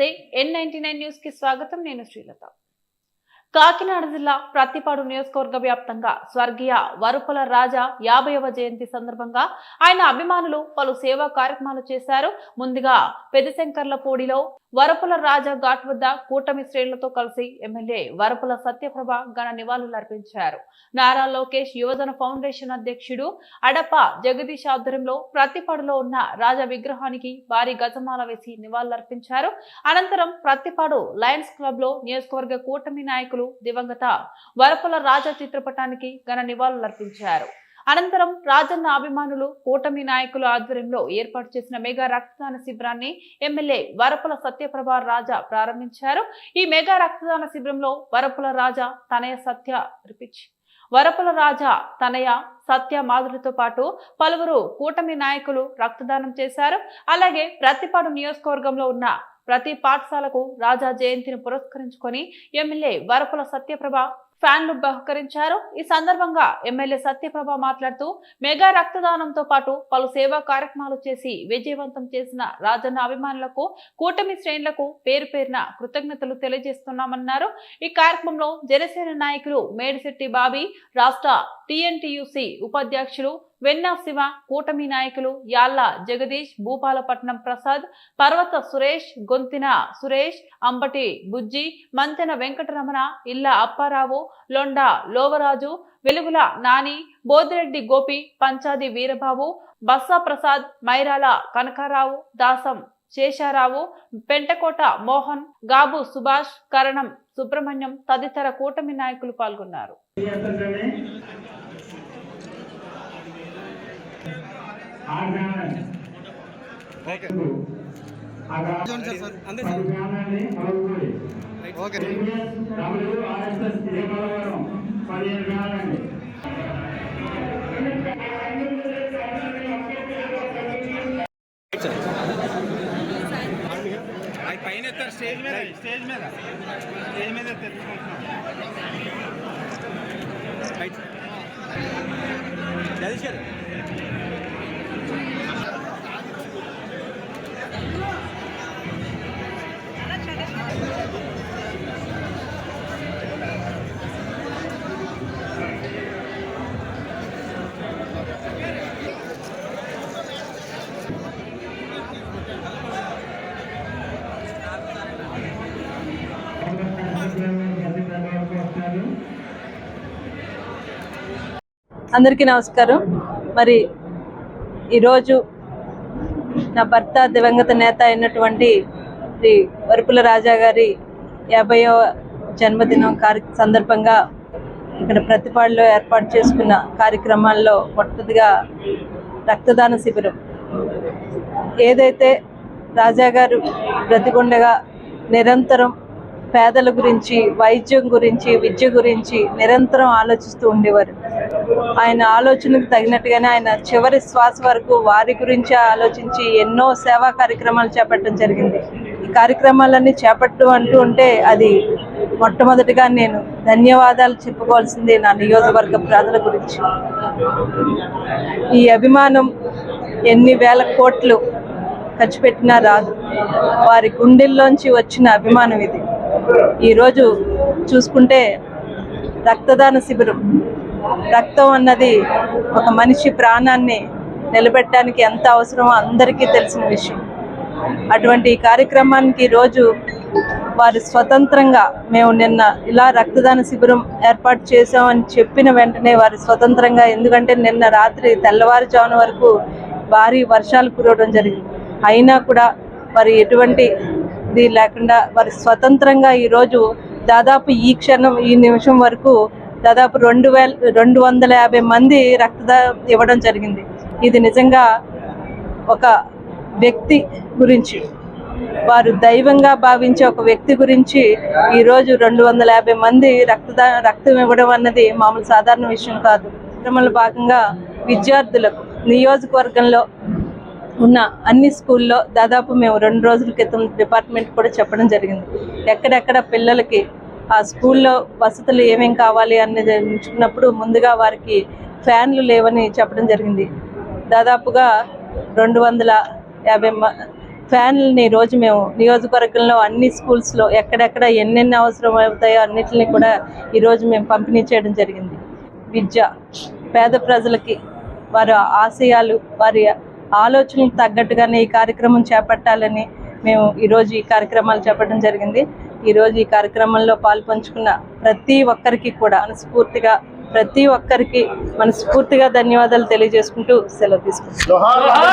నమస్తే N ninety nine news కి స్వాగతం నేను శ్రీలత కాకినాడ జిల్లా ప్రతిపాడు నియోజకవర్గ వ్యాప్తంగా స్వర్గీయ వరుపుల రాజా యాభైవ జయంతి సందర్భంగా ఆయన అభిమానులు పలు సేవా కార్యక్రమాలు చేశారు. ముందుగా పెదశంకర్లపూడిలో వరపుల రాజా ఘాట్ వద్ద కూటమి శ్రేణులతో కలిసి ఎమ్మెల్యే వరపుల సత్యప్రభ ఘన నివాళులర్పించారు నారా లోకేష్ యువజన ఫౌండేషన్ అధ్యక్షుడు అడప జగదీష్ ఆధ్వర్యంలో ప్రతిపాడులో ఉన్న రాజా విగ్రహానికి భారీ గజమాల వేసి నివాళులర్పించారు. అనంతరం ప్రతిపాడు లయన్స్ క్లబ్లో నియోజకవర్గ కూటమి నాయకులు దివంగత వరపుల రాజా చిత్రపటానికి ఘన నివాళులర్పించారు అనంతరం రాజన్న అభిమానులు కూటమి నాయకుల ఆధ్వర్యంలో ఏర్పాటు చేసిన మెగా రక్తదాన శిబిరాన్ని ఎమ్మెల్యే వరపుల సత్యప్రభా రాజా ప్రారంభించారు. ఈ మెగా రక్తదాన శిబిరంలో వరపుల రాజా తనయ సత్య రిపిచ్ వరపుల రాజా తనయ సత్య మాధురితో పాటు పలువురు కూటమి నాయకులు రక్తదానం చేశారు. అలాగే ప్రతిపాడు నియోజకవర్గంలో ఉన్న ప్రతి పాఠశాలకు రాజా జయంతిని పురస్కరించుకొని ఎమ్మెల్యే వరపుల సత్యప్రభ ఫ్యాన్లు బహుకరించారు. ఈ సందర్భంగా ఎమ్మెల్యే సత్యప్రభ మాట్లాడుతూ మెగా రక్తదానంతో పాటు పలు సేవా కార్యక్రమాలు చేసి విజయవంతం చేసిన రాజన్న అభిమానులకు కూటమి శ్రేణులకు పేరు పేరున కృతజ్ఞతలు తెలియజేస్తున్నామన్నారు. ఈ కార్యక్రమంలో జనసేన నాయకులు మేడిశెట్టి బాబీ రాష్ట్ర టిఎన్టీయూసి ఉపాధ్యక్షులు వెన్నా శివ కూటమి నాయకులు యాల్లా జగదీష్ భూపాలపట్నం ప్రసాద్ పర్వత సురేష్ గొంతిన సురేష్ అంబటి బుజ్జి మంతెన వెంకటరమణ ఇల్ల అప్పారావు లొండ లోవరాజు వెలుగుల నాని బోదిరెడ్డి గోపి పంచాది వీరబాబు బస్సా ప్రసాద్ మైరాల కనకారావు దాసం శేషారావు పెంటకోట మోహన్ గాబు సుభాష్ కరణం సుబ్రహ్మణ్యం తదితర కూటమి నాయకులు పాల్గొన్నారు. ఓకే అది పైన ఎత్తారు స్టేజ్ మీద స్టేజ్ మీద స్టేజ్ మీద తెచ్చుకుంటున్నాం జగదీష్ గారు అందరికీ నమస్కారం. మరి ఈరోజు నా భర్త దివంగత నేత అయినటువంటి శ్రీ వరుపుల రాజా గారి యాభైవ జన్మదినం కార్య సందర్భంగా ఇక్కడ ప్రతిపాడులో ఏర్పాటు చేసుకున్న కార్యక్రమాల్లో మొట్టదిగా రక్తదాన శిబిరం. ఏదైతే రాజా గారు బ్రతికుండగా నిరంతరం పేదల గురించి వైద్యం గురించి విద్య గురించి నిరంతరం ఆలోచిస్తూ ఉండేవారు. ఆయన ఆలోచనకు తగినట్టుగానే ఆయన చివరి శ్వాస వరకు వారి గురించి ఆలోచించి ఎన్నో సేవా కార్యక్రమాలు చేపట్టడం జరిగింది. ఈ కార్యక్రమాలన్నీ చేపట్టు అంటూ ఉంటే అది మొట్టమొదటిగా నేను ధన్యవాదాలు చెప్పుకోవాల్సింది నా నియోజకవర్గ ప్రజల గురించి. ఈ అభిమానం ఎన్ని వేల కోట్లు ఖర్చు పెట్టినా రాదు. వారి గుండెల్లోంచి వచ్చిన అభిమానం ఇది. ఈరోజు చూసుకుంటే రక్తదాన శిబిరం రక్తం అన్నది ఒక మనిషి ప్రాణాన్ని నిలబెట్టడానికి ఎంత అవసరమో అందరికీ తెలిసిన విషయం. అటువంటి కార్యక్రమానికి రోజు వారు స్వతంత్రంగా మేము నిన్న ఇలా రక్తదాన శిబిరం ఏర్పాటు చేసామని చెప్పిన వెంటనే వారు స్వతంత్రంగా ఎందుకంటే నిన్న రాత్రి తెల్లవారుజామున వరకు భారీ వర్షాలు కురవడం జరిగింది. అయినా కూడా వారు ఎటువంటి ఇది లేకుండా వారు స్వతంత్రంగా ఈరోజు దాదాపు ఈ క్షణం ఈ నిమిషం వరకు దాదాపు రెండు వేల రెండు వందల యాభై మంది రక్తదా ఇవ్వడం జరిగింది. ఇది నిజంగా ఒక వ్యక్తి గురించి వారు దైవంగా భావించే ఒక వ్యక్తి గురించి ఈరోజు రెండు వందల యాభై మంది రక్తదా రక్తం ఇవ్వడం అన్నది మామూలు సాధారణ విషయం కాదు. క్రమంలో భాగంగా విద్యార్థులకు నియోజకవర్గంలో ఉన్న అన్ని స్కూల్లో దాదాపు మేము రెండు రోజుల క్రితం డిపార్ట్మెంట్ కూడా చెప్పడం జరిగింది. ఎక్కడెక్కడ పిల్లలకి ఆ స్కూల్లో వసతులు ఏమేమి కావాలి అనేది ఎంచుకున్నప్పుడు ముందుగా వారికి ఫ్యాన్లు లేవని చెప్పడం జరిగింది. దాదాపుగా రెండు వందల యాభై మ- ఫ్యాన్లని రోజు మేము నియోజకవర్గంలో అన్ని స్కూల్స్లో ఎక్కడెక్కడ ఎన్నెన్ని అవసరం అవుతాయో అన్నిటిని కూడా ఈరోజు మేము పంపిణీ చేయడం జరిగింది. విద్య పేద ప్రజలకి వారి ఆశయాలు వారి ఆలోచనలకు తగ్గట్టుగానే ఈ కార్యక్రమం చేపట్టాలని మేము ఈరోజు ఈ కార్యక్రమాలు చేపట్టడం జరిగింది. ఈరోజు ఈ కార్యక్రమంలో పాల్పంచుకున్న ప్రతి ఒక్కరికి కూడా మనస్ఫూర్తిగా ప్రతి ఒక్కరికి మనస్ఫూర్తిగా ధన్యవాదాలు తెలియజేసుకుంటూ సెలవు తీసుకుంటాం